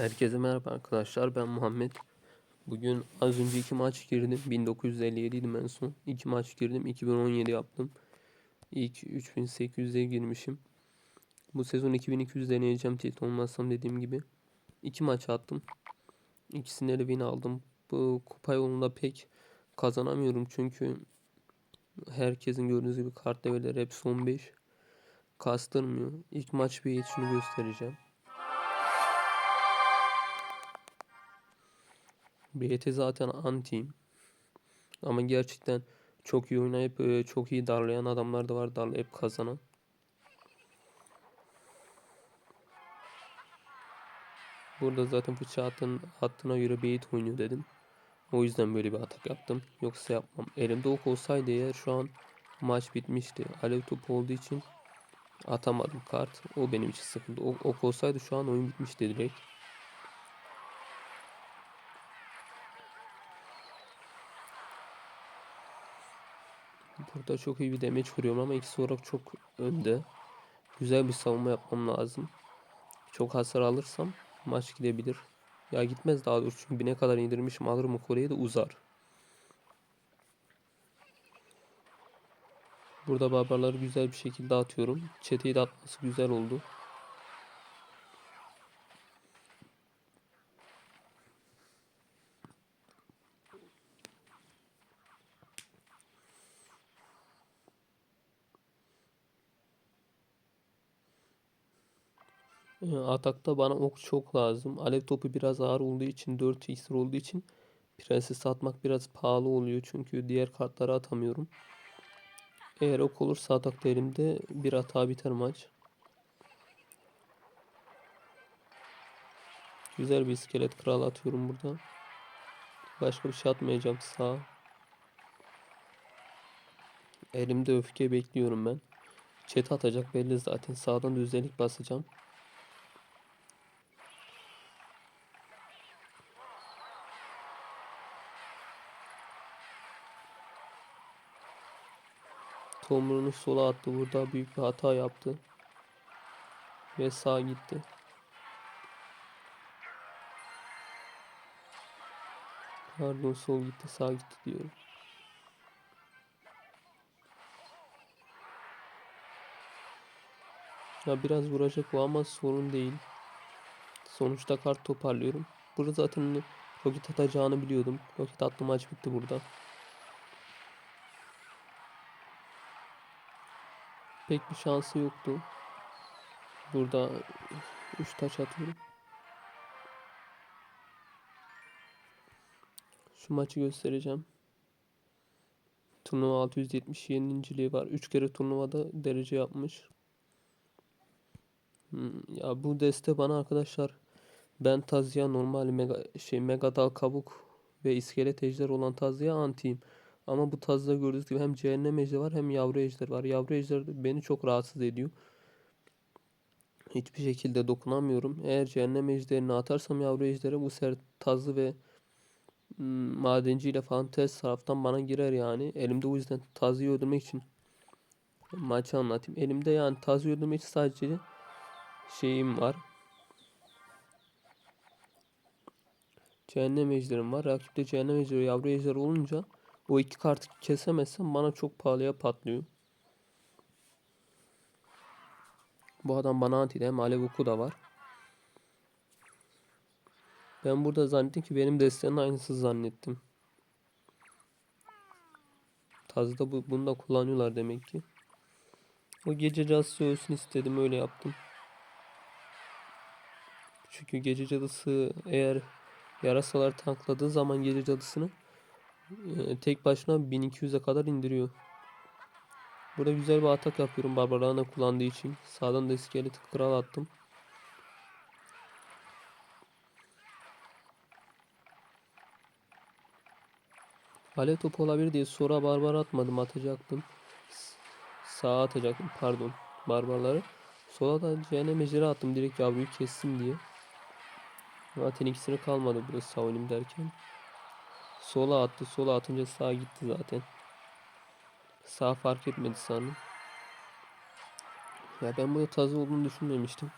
Herkese merhaba arkadaşlar ben Muhammed. Bugün az önce iki maç girdim. 1957 idim en son. İki maç girdim. 2017 yaptım. İlk 3800'e girmişim. Bu sezon 2200 deneyeceğim tilt olmazsam dediğim gibi. İki maç attım. İkisinde de win aldım. Bu kupa yolunda pek kazanamıyorum çünkü herkesin gördüğünüz gibi kart develeri hep son 5 kastırmıyor. İlk maç bir şunu göstereceğim. BT zaten antiyim. Ama gerçekten çok iyi oynayıp e, çok iyi darlayan adamlar da var. Darlayıp kazanan. Burada zaten fıçı attığın, attığına göre bait oynuyor dedim. O yüzden böyle bir atak yaptım. Yoksa yapmam. Elimde ok olsaydı eğer şu an maç bitmişti. Alev topu olduğu için atamadım kart. O benim için sıkıntı. Ok, ok olsaydı şu an oyun bitmişti direkt. Burada çok iyi bir damage vuruyorum ama ikisi olarak çok önde. Güzel bir savunma yapmam lazım. Çok hasar alırsam maç gidebilir. Ya gitmez daha doğrusu çünkü ne kadar indirmişim alırım o Kore'ye de uzar. Burada barbarları güzel bir şekilde atıyorum. Çeteyi de atması güzel oldu. Atakta bana ok çok lazım. Alev topu biraz ağır olduğu için 4 iksir olduğu için prenses atmak biraz pahalı oluyor. Çünkü diğer kartları atamıyorum. Eğer ok olursa atakta elimde bir hata biter maç. Güzel bir iskelet kral atıyorum burada. Başka bir şey atmayacağım sağ. Elimde öfke bekliyorum ben. Çete atacak belli zaten. Sağdan da özellik basacağım. Tomruğunu sola attı. Burada büyük bir hata yaptı. Ve sağ gitti. Pardon sol gitti sağ gitti diyorum. Ya biraz vuracak o ama sorun değil. Sonuçta kart toparlıyorum. Burada zaten roket atacağını biliyordum. Roket attı maç bitti burada. Pek bir şansı yoktu. Burada 3 taş atıyorum. Şu maçı göstereceğim. Turnuva 670 yenilinciliği var. 3 kere turnuvada derece yapmış. Hmm, ya bu deste bana arkadaşlar ben Tazya normal mega şey mega dal kabuk ve iskelet ejder olan Tazya antiyim. Ama bu Taz'da gördüğünüz gibi hem cehennem ejderi var hem yavru ejder var. Yavru ejder beni çok rahatsız ediyor. Hiçbir şekilde dokunamıyorum. Eğer cehennem ejderini atarsam yavru ejdere bu sefer Tazlı ve Hmm, madenciyle falan test taraftan bana girer yani. Elimde o yüzden Tazı'yı öldürmek için maçı anlatayım. Elimde yani Tazı'yı öldürmek için sadece şeyim var. Cehennem ejderim var. Rakipte cehennem ejderi yavru ejder olunca o iki kartı kesemezsem bana çok pahalıya patlıyor. Bu adam bana anti hem alev oku da var. Ben burada zannettim ki benim desteğin aynısı zannettim. Tazda bu, bunu da kullanıyorlar demek ki. O gece cadısı ölsün istedim öyle yaptım. Çünkü gece cadısı eğer yarasalar tankladığı zaman gece cadısını tek başına 1200'e kadar indiriyor. Burada güzel bir atak yapıyorum Barbarana kullandığı için. Sağdan da iskelet kral attım. Alev topu olabilir diye sonra barbar atmadım atacaktım. Sağa atacaktım pardon barbarları. Sola da cehennem ejderi attım direkt yavruyu kessin diye. Zaten ikisini kalmadı burada savunayım derken. Sola attı. Sola atınca sağ gitti zaten. Sağ fark etmedi sanırım. Ya ben burada tazı olduğunu düşünmemiştim.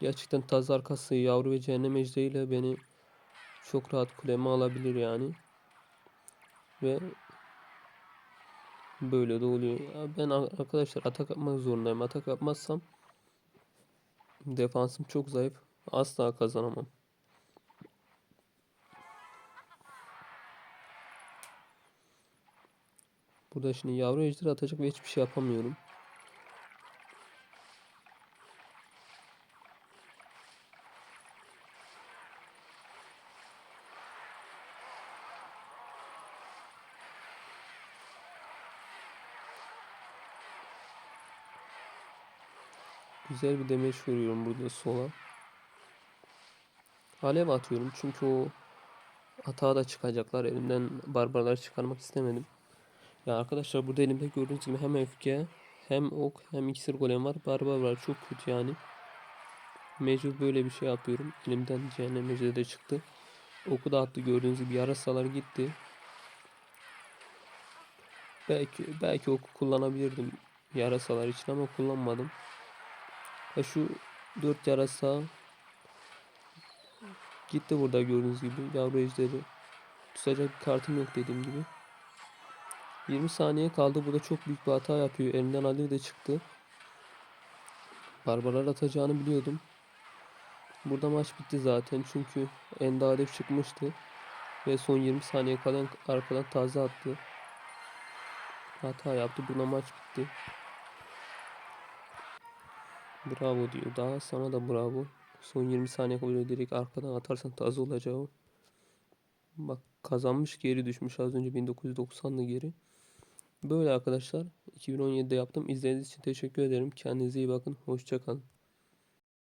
Gerçekten taz arkası yavru ve cehennem ejderiyle beni çok rahat kuleme alabilir yani. Ve böyle de oluyor. Ya ben arkadaşlar atak yapmak zorundayım. Atak yapmazsam defansım çok zayıf. Asla kazanamam. Burada şimdi yavru ejder atacak ve hiçbir şey yapamıyorum. Güzel bir demeç vuruyorum burada sola. Alev atıyorum çünkü o hata da çıkacaklar. Elimden barbarları çıkarmak istemedim. Ya arkadaşlar burada elimde gördüğünüz gibi hem öfke hem ok hem iksir golem var. Barbar var çok kötü yani. Mecbur böyle bir şey yapıyorum. Elimden cehennem ejderi de çıktı. Oku da attı gördüğünüz gibi yarasalar gitti. Belki belki oku kullanabilirdim yarasalar için ama kullanmadım. Ve şu dört yarasa gitti burada gördüğünüz gibi yavru ejderi. Tutacak bir kartım yok dediğim gibi. 20 saniye kaldı. Burada çok büyük bir hata yapıyor. Elinden alev de çıktı. Barbarlar atacağını biliyordum. Burada maç bitti zaten. Çünkü Ende çıkmıştı. Ve son 20 saniye kalan arkadan taze attı. Hata yaptı. Buna maç bitti. Bravo diyor. Daha sana da bravo. Son 20 saniye böyle direkt arkadan atarsan taze olacağı. Bak kazanmış geri düşmüş az önce 1990'lı geri. Böyle arkadaşlar 2017'de yaptım. İzlediğiniz için teşekkür ederim. Kendinize iyi bakın. Hoşçakalın.